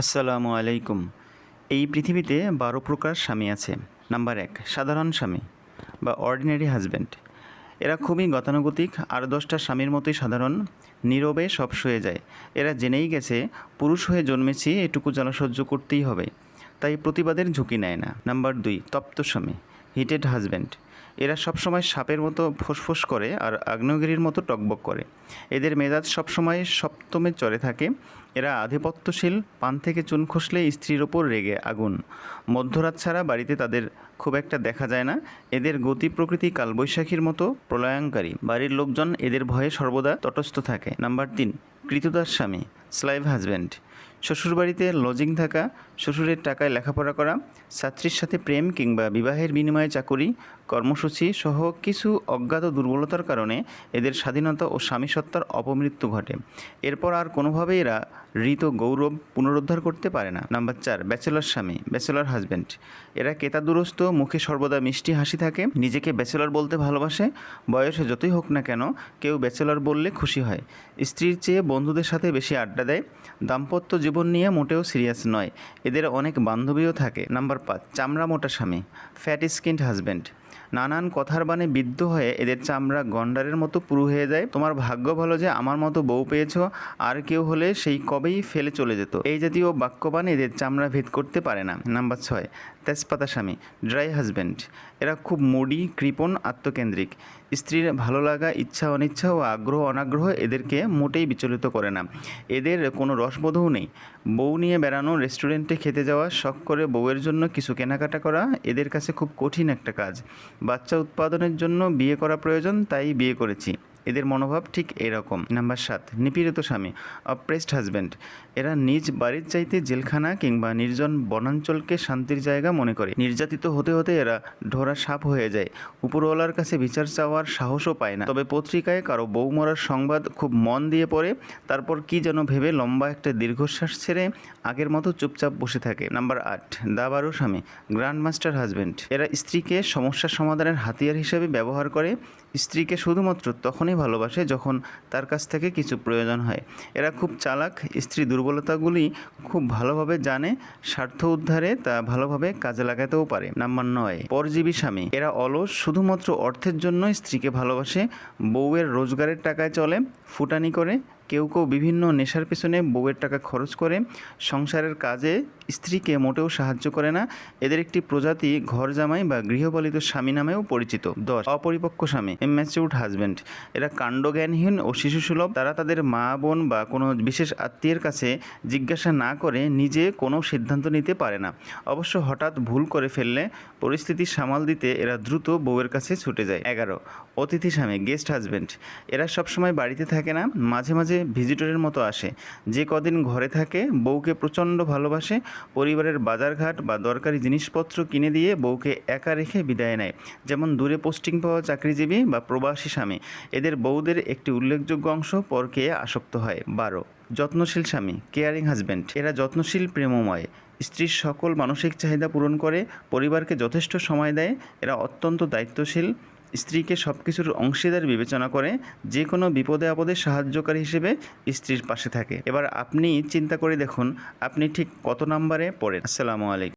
আসসালামু আলাইকুম। এই পৃথিবীতে বারো প্রকার স্বামী আছে। নাম্বার এক, সাধারণ স্বামী বা অর্ডিনারি হাজব্যান্ড এরা খুবই গতানুগতিক, আর দশটা স্বামীর মতোই সাধারণ, নীরবে সব শুয়ে যায়। এরা জেনেই গেছে, পুরুষ হয়ে জন্মেছি, এটুকু জনসহ্য করতেই হবে। তাই প্রতিবাদের ঝুঁকি নেয় না। নাম্বার দুই, তপ্ত স্বামী হিটেড হাজব্যান্ড এরা সবসময় সাপের মতো ফোঁসফোঁস করে আর আগ্নেয়গিরির মতো টকবক করে। এদের মেজাজ সবসময় সপ্তমে চড়ে থাকে। এরা আধিপত্যশীল, পান থেকে চুন খসলে স্ত্রীর ওপর রেগে আগুন। মধ্যরাত ছাড়া বাড়িতে তাদের খুব একটা দেখা যায় না। এদের গতি প্রকৃতি কালবৈশাখীর মতো প্রলয়ঙ্কারী। বাড়ির লোকজন এদের ভয়ে সর্বদা তটস্থ থাকে। নাম্বার তিন, কৃতদাস স্বামী, স্লাইভ হাজব্যান্ড। শ্বশুরবাড়িতে লজিং থাকা, শ্বশুরের টাকায় লেখাপড়া করা, ছাত্রীর সাথে প্রেম কিংবা বিবাহের বিনিময়ে চাকুরি, কর্মসূচি সহ কিছু অজ্ঞাত দুর্বলতার কারণে এদের স্বাধীনতা ও স্বামী সত্তার অপমৃত্যু ঘটে। এরপর আর কোনোভাবেই এরা ঋত গৌরব পুনরুদ্ধার করতে পারে না। নাম্বার চার, ব্যাচেলর স্বামী, ব্যাচেলর হাজব্যান্ড এরা কেতা দুরস্ত মুখে সর্বদা মিষ্টি হাসি থাকে, নিজেকে ব্যাচেলর বলতে ভালোবাসে, বয়সে যতই হোক না কেন কেউ ব্যাচেলর বললে খুশি হয়। স্ত্রীর চেয়ে বন্ধুদের সাথে বেশি আড্ডা দেয়, দাম্পত্য জীবন নিয়ে মোটেও সিরিয়াস নয়। এদের অনেক বান্ধবীও থাকে। নাম্বার পাঁচ, চামড়া মোটা স্বামী, ফ্যাট স্কিন্ড হাজব্যান্ড নানান কথার বানে বিদ্ধ হয়ে এদের চামড়া গন্ডারের মতো পুরু হয়ে যায়। তোমার ভাগ্য ভালো যে আমার মতো বউ পেয়েছ, আর কেউ হলে সেই কবেই ফেলে চলে যেত। এই জাতীয় বাক্যবান এদের চামড়া ভেদ করতে পারে না। নাম্বার ছয়, তেজপাতা স্বামী, ড্রাই হাজব্যান্ড এরা খুব মুডি, কৃপণ, আত্মকেন্দ্রিক। স্ত্রীর ভালো লাগা, ইচ্ছা, অনিচ্ছা ও আগ্রহ, অনাগ্রহ এদেরকে মোটেই বিচলিত করে না। এদের কোনো রসবোধও নেই। বউ নিয়ে বেড়ানো রেস্টুরেন্টে খেতে যাওয়া, শখ করে বউয়ের জন্য কিছু কেনাকাটা করা, এদের কাছে খুব কঠিন একটা কাজ। বাচ্চা উৎপাদনের জন্য বিয়ে করা প্রয়োজন, তাই বিয়ে করেছি। এদের মনোভাব ঠিক এরকম। নাম্বার সাত, নিপীড়িত স্বামী অপ্রেসড হাজব্যান্ড এরা নিজ বাড়ির চাইতে জেলখানা কিংবা নির্জন বনাঞ্চলকে শান্তির জায়গা মনে করে। নির্যাতিত হতে হতে এরা ঢোরা সাপ হয়ে যায়। উপরওয়ালার কাছে বিচার চাওয়ার সাহসও পায় না। তবে পত্রিকায় কারও বউ মরার সংবাদ খুব মন দিয়ে পড়ে, তারপর কি যেন ভেবে লম্বা একটা দীর্ঘশ্বাস ছেড়ে আগের মতো চুপচাপ বসে থাকে। নাম্বার আট দাবারু স্বামী গ্র্যান্ড মাস্টার হাজব্যান্ড এরা স্ত্রীকে সমস্যা সমাধানের হাতিয়ার হিসেবে ব্যবহার করে স্ত্রীকে শুধুমাত্র তখনই ভালোবাসে যখন তার কাছ থেকে কিছু প্রয়োজন হয়। এরা খুব চালাক, স্ত্রী দুর্বলতাগুলি খুব ভালোভাবে জানে, স্বার্থ উদ্ধারে তা ভালোভাবে কাজে লাগাতেও পারে। নাম্বার নয়, পরজীবী স্বামী। এরা অলস, শুধুমাত্র অর্থের জন্য স্ত্রীকে ভালোবাসে, বউয়ের রোজগারের টাকায় চলে, ফুটানি করে কেউ কেউ বিভিন্ন নেশার পেছনে বউয়ের টাকা খরচ করে, সংসারের কাজে স্ত্রীকে মোটেও সাহায্য করে না। এদের একটি প্রজাতি ঘর জামাই বা গৃহপালিত স্বামী নামেও পরিচিত। দশ, অপরিপক্ক স্বামী ইম্যাচিউড হাজব্যান্ড এরা কাণ্ডজ্ঞানহীন ও শিশুসুলভ। তারা তাদের মা, বোন বা কোনো বিশেষ আত্মীয়ের কাছে জিজ্ঞাসা না করে নিজে কোনো সিদ্ধান্ত নিতে পারে না। অবশ্য হঠাৎ ভুল করে ফেললে পরিস্থিতি সামাল দিতে এরা দ্রুত বউয়ের কাছে ছুটে যায়। এগারো, অতিথি স্বামী গেস্ট হাজব্যান্ড এরা সবসময় বাড়িতে থাকে না। মাঝে মাঝে ভিজিটরের মতো আসে। যে কদিন ঘরে থাকে, বউকে প্রচণ্ড ভালোবাসে, পরিবারের বাজারঘাট বা দরকারি জিনিসপত্র কিনে দিয়ে বউকে একা রেখে বিদায় নেয়। যেমন দূরে পোস্টিং পাওয়া চাকরিজীবী বা প্রবাসী স্বামী। এদের বউদের একটি উল্লেখযোগ্য অংশ পরকে আসক্ত হয়। বারো, যত্নশীল স্বামী কেয়ারিং হাজব্যান্ড এরা যত্নশীল, প্রেমময়। স্ত্রীর সকল মানসিক চাহিদা পূরণ করে, পরিবারকে যথেষ্ট সময় দেয়। এরা অত্যন্ত দায়িত্বশীল। স্ত্রীকে সব কিছুর অংশীদার বিবেচনা করে যে কোনো বিপদে আপদে সাহায্যকারী হিসেবে স্ত্রীর পাশে থাকে। এবার আপনি চিন্তা করে দেখুন, আপনি ঠিক কত নাম্বারে পড়েন। আসসালামু আলাইকুম।